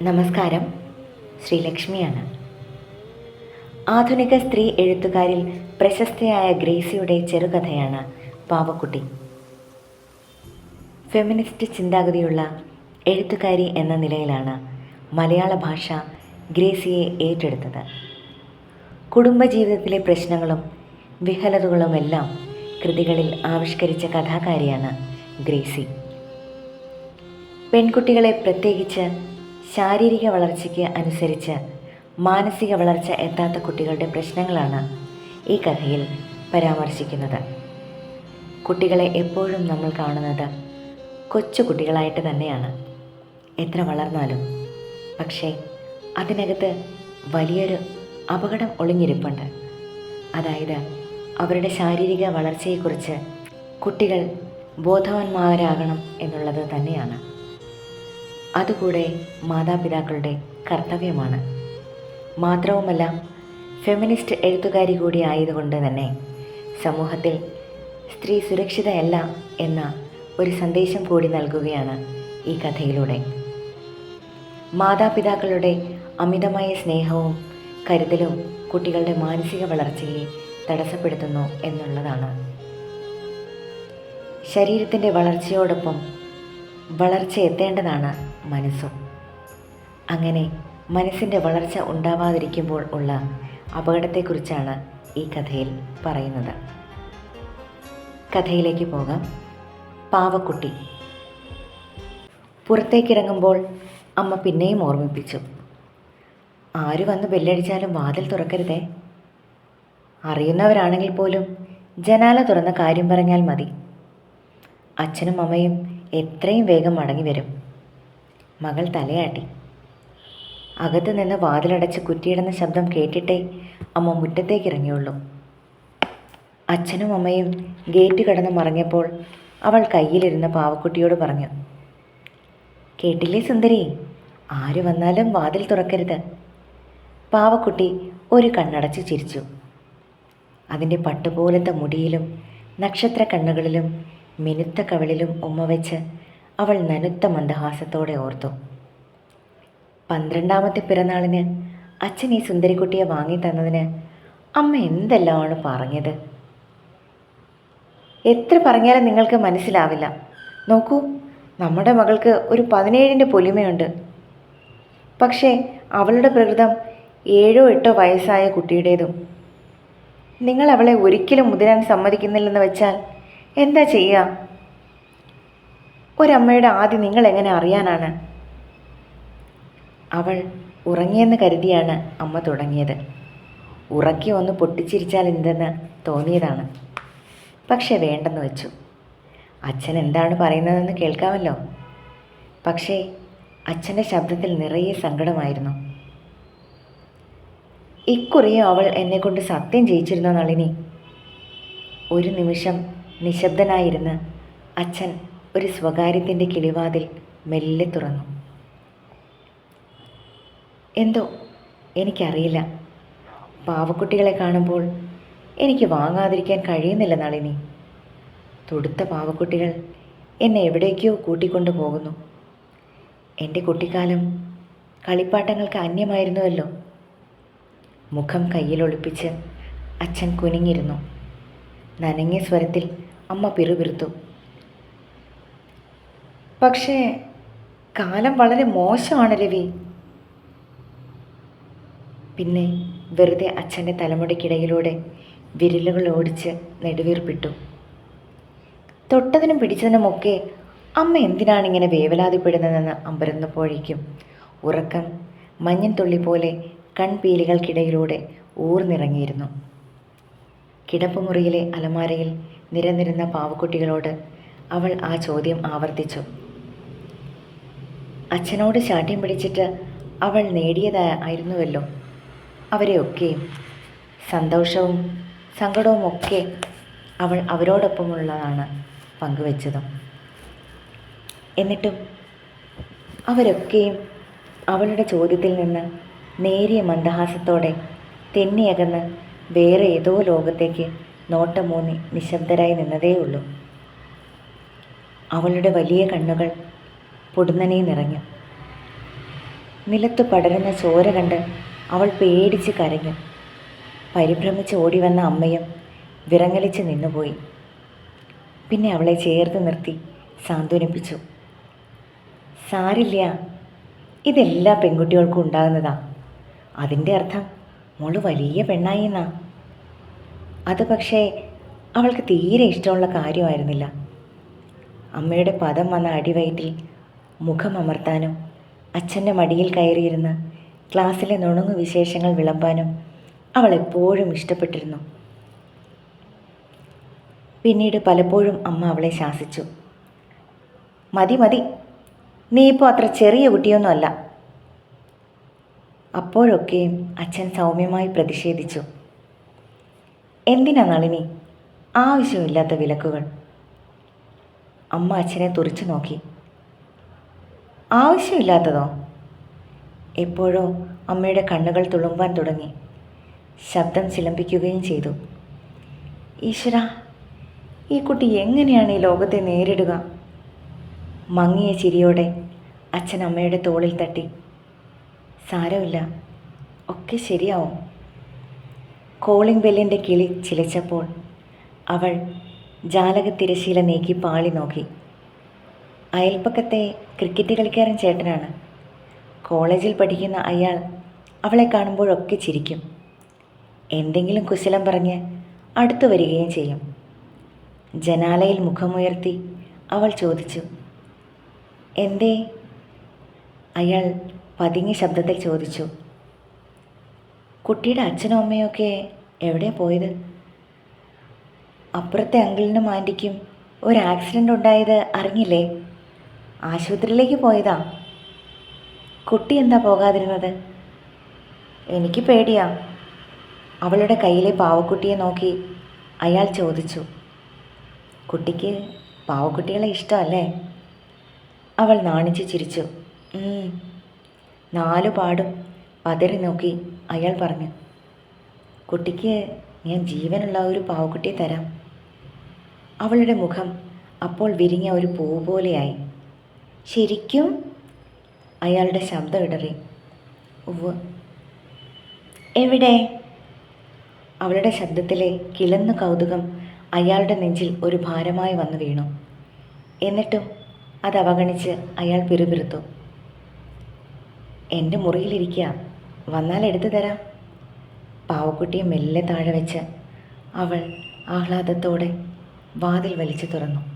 നമസ്കാരം. ശ്രീലക്ഷ്മിയാണ്. ആധുനിക സ്ത്രീ എഴുത്തുകാരിൽ പ്രശസ്തയായ ഗ്രേസിയുടെ ചെറുകഥയാണ് പാവക്കുട്ടി. ഫെമിനിസ്റ്റ് ചിന്താഗതിയുള്ള എഴുത്തുകാരി എന്ന നിലയിലാണ് മലയാള ഭാഷ ഗ്രേസിയെ ഏറ്റെടുത്തത്. കുടുംബജീവിതത്തിലെ പ്രശ്നങ്ങളും വിഹലതകളുമെല്ലാം കൃതികളിൽ ആവിഷ്കരിച്ച കഥാകാരിയാണ് ഗ്രേസി. പെൺകുട്ടികളെ പ്രത്യേകിച്ച് ശാരീരിക വളർച്ചയ്ക്ക് അനുസരിച്ച് മാനസിക വളർച്ച എത്താത്ത കുട്ടികളുടെ പ്രശ്നങ്ങളാണ് ഈ കഥയിൽ പരാമർശിക്കുന്നത്. കുട്ടികളെ എപ്പോഴും നമ്മൾ കാണുന്നത് കൊച്ചു കുട്ടികളായിട്ട് തന്നെയാണ്. എത്ര വളർന്നാലും. പക്ഷേ അതിനകത്ത് വലിയൊരു അപകടം ഒളിഞ്ഞിരിപ്പുണ്ട്. അതായത് അവരുടെ ശാരീരിക വളർച്ചയെക്കുറിച്ച് കുട്ടികൾ ബോധവാന്മാരാകണം എന്നുള്ളത് തന്നെയാണ്. അതുകൂടെ മാതാപിതാക്കളുടെ കർത്തവ്യമാണ്. മാത്രവുമല്ല ഫെമിനിസ്റ്റ് എഴുത്തുകാരി കൂടി ആയതുകൊണ്ട് തന്നെ സമൂഹത്തിൽ സ്ത്രീ സുരക്ഷിതയല്ല എന്ന ഒരു സന്ദേശം കൂടി നൽകുകയാണ് ഈ കഥയിലൂടെ. മാതാപിതാക്കളുടെ അമിതമായ സ്നേഹവും കരുതലും കുട്ടികളുടെ മാനസിക വളർച്ചയെ തടസ്സപ്പെടുത്തുന്നു എന്നുള്ളതാണ്. ശരീരത്തിന്റെ വളർച്ചയോടൊപ്പം വളർച്ച എത്തേണ്ടതാണ് മനസ്സും. അങ്ങനെ മനസ്സിന്റെ വളർച്ച ഉണ്ടാവാതിരിക്കുമ്പോൾ ഉള്ള അപകടത്തെക്കുറിച്ചാണ് ഈ കഥയിൽ പറയുന്നത്. കഥയിലേക്ക് പോകാം. പാവക്കുട്ടി. പുറത്തേക്കിറങ്ങുമ്പോൾ അമ്മ പിന്നെയും ഓർമ്മിപ്പിച്ചു. ആര് വന്ന് ബെല്ലടിച്ചാലും വാതിൽ തുറക്കരുതേ. അറിയുന്നവരാണെങ്കിൽ പോലും ജനാല തുറന്ന കാര്യം പറഞ്ഞാൽ മതി. അച്ഛനും അമ്മയും എത്രയും വേഗം മടങ്ങി വരും മകൾ തലയാട്ടി. അകത്ത് നിന്ന് വാതിലടച്ച് കുറ്റിയിടുന്ന ശബ്ദം കേട്ടിട്ടേ അമ്മ മുറ്റത്തേക്ക് ഇറങ്ങിയുള്ളൂ. അച്ഛനും അമ്മയും ഗേറ്റ് കടന്ന് മറഞ്ഞപ്പോൾ അവൾ കയ്യിലിരുന്ന പാവക്കുട്ടിയോട് പറഞ്ഞു കേട്ടില്ലേ സുന്ദരി ആര് വന്നാലും വാതിൽ തുറക്കരുത്. പാവക്കുട്ടി ഒരു കണ്ണടച്ച് ചിരിച്ചു. അതിന്റെ പട്ടുപോലത്തെ മുടിയിലും നക്ഷത്ര കണ്ണുകളിലും മിനുത്ത കവിളിലും ഉമ്മ വെച്ച് അവൾ നനുത്ത മന്ദഹാസത്തോടെ ഓർത്തു. പന്ത്രണ്ടാമത്തെ പിറന്നാളിന് അച്ഛൻ ഈ സുന്ദരിക്കുട്ടിയെ വാങ്ങി തന്നതിന് അമ്മ എന്തെല്ലാമാണ് പറഞ്ഞത്? എത്ര പറഞ്ഞാലും നിങ്ങൾക്ക് മനസ്സിലാവില്ല. നോക്കൂ നമ്മുടെ മകൾക്ക് ഒരു പതിനേഴിന്റെ പൊലിമയുണ്ട്. പക്ഷേ അവളുടെ പ്രകൃതം ഏഴോ എട്ടോ വയസ്സായ കുട്ടിയുടേതും. നിങ്ങൾ അവളെ ഒരിക്കലും മുതിരാൻ സമ്മതിക്കുന്നില്ലെന്ന് വെച്ചാൽ എന്താ ചെയ്യുക? ഒരമ്മയുടെ ആദ്യം നിങ്ങൾ എങ്ങനെ അറിയാനാണ്? അവൾ ഉറങ്ങിയെന്ന് കരുതിയാണ് അമ്മ തുടങ്ങിയത്. ഉറക്കി ഒന്ന് പൊട്ടിച്ചിരിച്ചാൽ എന്തെന്ന് തോന്നിയതാണ്. പക്ഷെ വേണ്ടെന്ന് വെച്ചു. അച്ഛൻ എന്താണ് പറയുന്നതെന്ന് കേൾക്കാമല്ലോ. പക്ഷേ അച്ഛന്റെ ശബ്ദത്തിൽ നിറയെ സങ്കടമായിരുന്നു. ഇക്കുറിയും അവൾ എന്നെക്കൊണ്ട് സത്യം ജയിച്ചിരുന്ന നളിനി? ഒരു നിമിഷം നിശബ്ദനായിരുന്ന് അച്ഛൻ ഒരു സ്വകാര്യത്തിന്റെ കിളിവാതിൽ മെല്ലെ തുറന്നു. എന്തോ? എനിക്കറിയില്ല. പാവക്കുട്ടികളെ കാണുമ്പോൾ എനിക്ക് വാങ്ങാതിരിക്കാൻ കഴിയുന്നില്ല നളിനി. തൊടുത്ത പാവക്കുട്ടികൾ എന്നെ എവിടേക്കോ കൂട്ടിക്കൊണ്ടു പോകുന്നു. എന്റെ കുട്ടിക്കാലം കളിപ്പാട്ടങ്ങൾക്ക് അന്യമായിരുന്നുവല്ലോ. മുഖം കയ്യിലൊളിപ്പിച്ച് അച്ഛൻ കുനിഞ്ഞിരുന്നു. നനങ്ങിയ സ്വരത്തിൽ അമ്മ പിറുപിറുത്തു. പക്ഷേ കാലം വളരെ മോശമാണ് രവി. പിന്നെ വെറുതെ അച്ഛന്റെ തലമുടിക്കിടയിലൂടെ വിരലുകൾ ഓടിച്ച് നെടുവീർപ്പിട്ടു. തൊട്ടതിനും പിടിച്ചതിനുമൊക്കെ അമ്മ എന്തിനാണ് ഇങ്ങനെ വേവലാതിപ്പെടുന്നതെന്ന് അമ്പരന്നപ്പോഴേക്കും ഉറക്കം മഞ്ഞൻ തുള്ളി പോലെ കൺപീലികൾക്കിടയിലൂടെ ഊർന്നിറങ്ങിയിരുന്നു. കിടപ്പുമുറിയിലെ അലമാരയിൽ നിരന്നിരുന്ന പാവക്കുട്ടികളോട് അവൾ ആ ചോദ്യം ആവർത്തിച്ചു. അച്ഛനോട് ശാഠ്യം പിടിച്ചിട്ട് അവൾ നേടിയതായിരുന്നുവല്ലോ അവരെയൊക്കെയും സന്തോഷവും സങ്കടവും ഒക്കെ അവൾ അവരോടൊപ്പമുള്ളതാണ് പങ്കുവെച്ചതും. എന്നിട്ടും അവരൊക്കെയും അവളുടെ ചോദ്യത്തിൽ നിന്ന് നേരിയ മന്ദഹാസത്തോടെ തെന്നിയകന്ന് വേറെ ഏതോ ലോകത്തേക്ക് നോട്ടമൂന്നി നിശബ്ദരായി നിന്നതേയുള്ളൂ. അവളുടെ വലിയ കണ്ണുകൾ പൊടുന്നനെ നിറഞ്ഞു. നിലത്ത് പടരുന്ന ചോര കണ്ട് അവൾ പേടിച്ച് കരഞ്ഞു. പരിഭ്രമിച്ച് ഓടി വന്ന അമ്മയും വിറങ്ങലിച്ച് നിന്നുപോയി. പിന്നെ അവളെ ചേർത്ത് നിർത്തി സാന്ത്വനിപ്പിച്ചു. സാരില്ല ഇതെല്ലാ പെൺകുട്ടികൾക്കും ഉണ്ടാകുന്നതാ. അതിന്റെ അർത്ഥം മോൾ വലിയ പെണ്ണായി എന്നാ അത് പക്ഷേ അവൾക്ക് തീരെ ഇഷ്ടമുള്ള കാര്യമായിരുന്നില്ല. അമ്മയുടെ പദം വന്ന അടിവയറ്റിൽ മുഖം അമർത്താനും അച്ഛന്റെ മടിയിൽ കയറിയിരുന്ന് ക്ലാസ്സിലെ നുണുങ്ങു വിശേഷങ്ങൾ വിളമ്പാനും അവൾ എപ്പോഴും ഇഷ്ടപ്പെട്ടിരുന്നു. പിന്നീട് പലപ്പോഴും അമ്മ അവളെ ശാസിച്ചു. മതി മതി. നീ ഇപ്പോൾ അത്ര ചെറിയ കുട്ടിയൊന്നുമല്ല. അപ്പോഴൊക്കെയും അച്ഛൻ സൗമ്യമായി പ്രതിഷേധിച്ചു. എന്തിനാ നളിനി? ആവശ്യമില്ലാത്ത വിലക്കുകൾ. അമ്മ അച്ഛനെ തുറച്ചു നോക്കി. ആവശ്യമില്ലാത്തതോ? എപ്പോഴോ അമ്മയുടെ കണ്ണുകൾ തുളുമ്പാൻ തുടങ്ങി. ശബ്ദം ചിലമ്പിക്കുകയും ചെയ്തു. ഈശ്വര ഈ കുട്ടി എങ്ങനെയാണ് ഈ ലോകത്തെ നേരിടുക? മങ്ങിയ ചിരിയോടെ അച്ഛൻ അമ്മയുടെ തോളിൽ തട്ടി. സാരമില്ല ഒക്കെ ശരിയാവും. കോളിംഗ് ബെല്ലിന്റെ കിളി ചിലച്ചപ്പോൾ അവൾ ജാലകത്തിരശീല നീക്കി പാളി നോക്കി. അയൽപ്പക്കത്തെ ക്രിക്കറ്റ് കളിക്കാരൻ ചേട്ടനാണ്. കോളേജിൽ പഠിക്കുന്ന അയാൾ അവളെ കാണുമ്പോഴൊക്കെ ചിരിക്കും. എന്തെങ്കിലും കുശലം പറഞ്ഞ് അടുത്തു വരികയും ചെയ്യും. ജനാലയിൽ മുഖമുയർത്തി അവൾ ചോദിച്ചു എന്തേ? അയാൾ പതിങ്ങിയ ശബ്ദത്തിൽ ചോദിച്ചു കുട്ടിയുടെ അച്ഛനും അമ്മയൊക്കെ എവിടെ പോയത്? അപ്പുറത്തെ അങ്കിളിനും ആന്റിക്കും ഒരു ആക്സിഡന്റ് ഉണ്ടായത് അറിഞ്ഞില്ലേ? ആശുപത്രിയിലേക്ക് പോയതാ. കുട്ടി എന്താ പോകാതിരുന്നത്? എനിക്ക് പേടിയാ. അവളുടെ കയ്യിലെ പാവക്കുട്ടിയെ നോക്കി അയാൾ ചോദിച്ചു. കുട്ടിക്ക് പാവക്കുട്ടികളെ ഇഷ്ടമല്ലേ? അവൾ നാണിച്ചു ചിരിച്ചു. നാലു പാടും പതറി നോക്കി അയാൾ പറഞ്ഞു. കുട്ടിക്ക് ഞാൻ ജീവനുള്ള ഒരു പാവക്കുട്ടിയെ തരാം. അവളുടെ മുഖം അപ്പോൾ വിരിഞ്ഞ ഒരു പൂ പോലെയായി ശരിക്കും അയാളുടെ ശബ്ദം ഇടറി. ഉവ് എവിടെ? അവളുടെ ശബ്ദത്തിലെ കിളന്ന കൗതുകം അയാളുടെ നെഞ്ചിൽ ഒരു ഭാരമായി വന്നു വീണു. എന്നിട്ടും അത് അവഗണിച്ച് അയാൾ പിറുപിറുത്തു. എന്റെ മുറിയിലിരിക്കുക വന്നാൽ എടുത്തു തരാം. പാവക്കുട്ടിയെ മെല്ലെ താഴെ വെച്ച് അവൾ ആഹ്ലാദത്തോടെ വാതിൽ വലിച്ചു തുറന്നു.